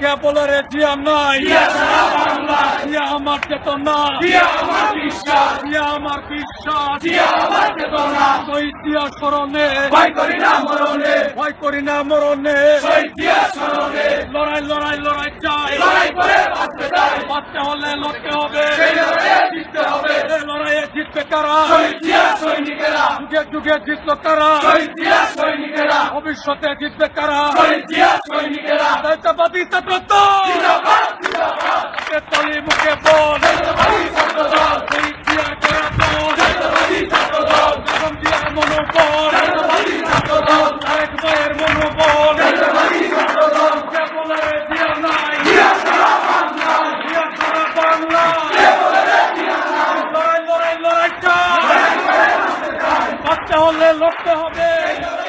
কে বলে রে জিয়া নাই। জিয়া আমার চেতনা। জিয়া আমার বিশ্বাস। জিয়া আমার বিশ্বাস। জিয়া আমার চেতনা। শহীদ স্মরণে। ভয় করি না মরণে। ভয় করি না মরণে। শহীদ স্মরণে। লড়াই লড়াই লড়াই চাই। লড়াই করে বাঁচতে চাই। বাঁচতে হলে লড়তে হবে। জিততে হবে। লড়াইয়ে জিতবে কারা? সৈনিকেরা যুগে যুগে জিতল কারা জিয়া সৈনিকেরা। ভবিষ্যতে জিতবে কারা জিয়া সৈনিকেরা। দায়িত্ববাদী লড়াই লড়াই লড়াই চাই বাচ্চা হলে লড়তে হবে।